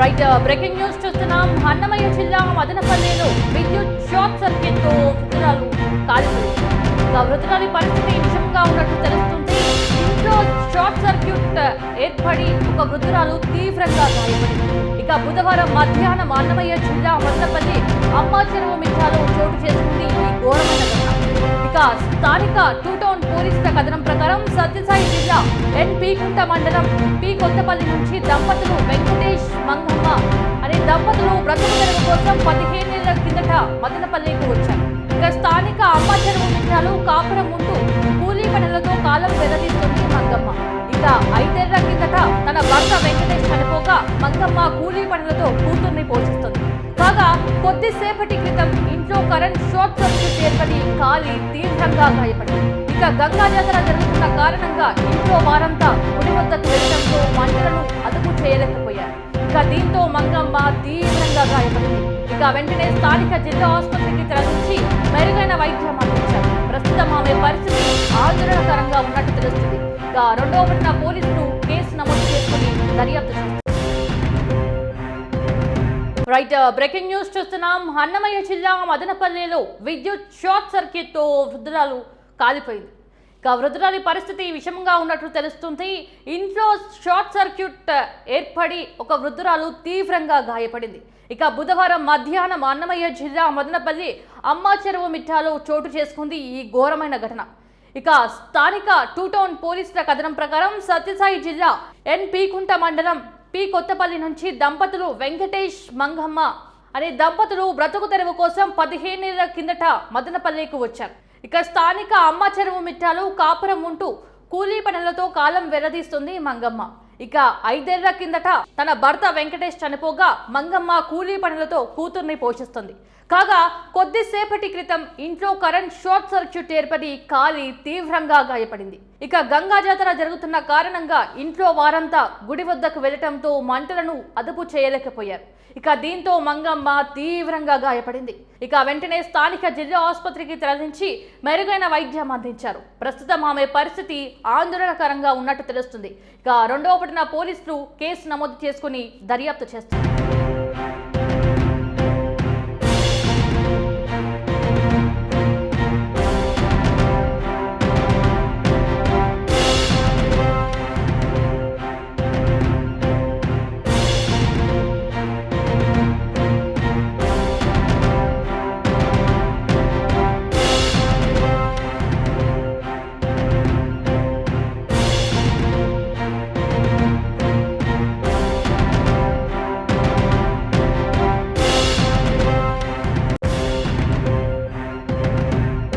Right uh, breaking news చూస్తున్నాం. అన్నమయ్య జిల్లా మదనపల్లిలో విద్యుత్ షార్ట్ సర్క్యూట్తో వృద్ధురాలు కాలిపోయింది ఇక పరిస్థితి నిజంగా ఉన్నట్టు తెలుస్తుంది. ఇంట్లో షార్ట్ సర్క్యూట్ uh, ఏర్పడి ఒక వృద్ధురాలు తీవ్రంగా గాయపడింది. ఇక బుధవారం మధ్యాహ్నం అన్నమయ్య జిల్లా మదనపల్లి అమ్మాచెరువు మిఠాలో చోటు చేసుకుంది ఈ ఘోరమైన ఇక స్థానిక టూ టౌన్ పోలీసుల కథనం ప్రకారం సత్యసాయి జిల్లా ఎన్ పీకుంట మండలం పి కొత్తపల్లి నుంచి దంపతులు వెంకటేష్ మంగమ్మ అనే దంపతులు బ్రతుకు తెరువు కోసం పదిహేనేళ్ళ కిందట మదనపల్లికి వచ్చారు. ఇక స్థానిక అమ్మ చెరువు మిత్రాలు కాపురం ఉంటూ కూలీ పనులతో కాలం వెల్లదీస్తుంది మంగమ్మ. భర్త ఐదేళ్ళ కిందట తన భర్త వెంకటేష్ చనిపోగా మంగమ్మ కూలీ పనులతో కూతుర్ని పోషిస్తుంది. కాగా కొద్దిసేపటి క్రితం ఇంట్లో కరెంట్ షార్ట్ సర్క్యూట్ ఏర్పడి కాలి తీవ్రంగా గాయపడింది. ఇక గంగా జాతర జరుగుతున్న కారణంగా ఇంట్లో వారంతా గుడి వద్దకు వెళ్ళడంతో మంటలను అదుపు చేయలేకపోయారు. ఇక దీంతో మంగమ్మ తీవ్రంగా గాయపడింది. ఇక వెంటనే స్థానిక జిల్లా ఆసుపత్రికి తరలించి మెరుగైన వైద్యం అందించారు. ప్రస్తుతం ఆమె పరిస్థితి కాగా రెండో రెండవ పోలీసులు కేసు నమోదు చేసుకుని దర్యాప్తు రైట్ uh, బ్రేకింగ్ న్యూస్ చూస్తున్నాం. అన్నమయ్య జిల్లా మదనపల్లిలో విద్యుత్ షార్ట్ సర్క్యూట్తో వృద్ధురాలు కాలిపోయింది. ఇక వృద్ధురాలి పరిస్థితి విషమంగా ఉన్నట్లు తెలుస్తుంది. ఇంట్లో షార్ట్ సర్క్యూట్ uh, ఏర్పడి ఒక వృద్ధురాలు తీవ్రంగా గాయపడింది. ఇక బుధవారం మధ్యాహ్నం అన్నమయ్య జిల్లా మదనపల్లి అమ్మా చెరువు మిఠాలో చోటు చేసుకుంది ఈ ఘోరమైన ఘటన. ఇక స్థానిక టూ టౌన్ పోలీసుల కథనం ప్రకారం సత్యసాయి జిల్లా ఎన్ పీకుంట మండలం పి కొత్తపల్లి నుంచి దంపతులు వెంకటేష్ మంగమ్మ అనే దంపతులు బ్రతుకు తెరువు కోసం పదిహేనేళ్ళ కిందట మదనపల్లికి వచ్చారు. ఇక స్థానిక అమ్మ చెరువు మిట్టాలు కాపురం ఉంటూ కూలీ పనులతో కాలం వెల్లదీస్తుంది మంగమ్మ. ఇక ఐదేళ్ళ కిందట తన భర్త వెంకటేష్ చనిపోగా మంగమ్మ కూలీ పనులతో కూతుర్ని పోషిస్తుంది. కాగా కొద్దిసేపటి క్రితం ఇంట్లో కరెంట్ షార్ట్ సర్క్యూట్ ఏర్పడి కాలి తీవ్రంగా గాయపడింది. ఇక గంగా జాతర జరుగుతున్న కారణంగా ఇంట్లో వారంతా గుడి వద్దకు వెళ్ళటంతో మంటలను అదుపు చేయలేకపోయారు. ఇక దీంతో మంగమ్మ తీవ్రంగా గాయపడింది. ఇక వెంటనే స్థానిక జిల్లా ఆసుపత్రికి తరలించి మెరుగైన వైద్యం అందించారు. ప్రస్తుతం ఆమె పరిస్థితి ఆందోళనకరంగా ఉన్నట్టు తెలుస్తుంది. ఇక రెండవ పట్టిన పోలీసులు కేసు నమోదు చేసుకుని దర్యాప్తు చేస్తున్నారు.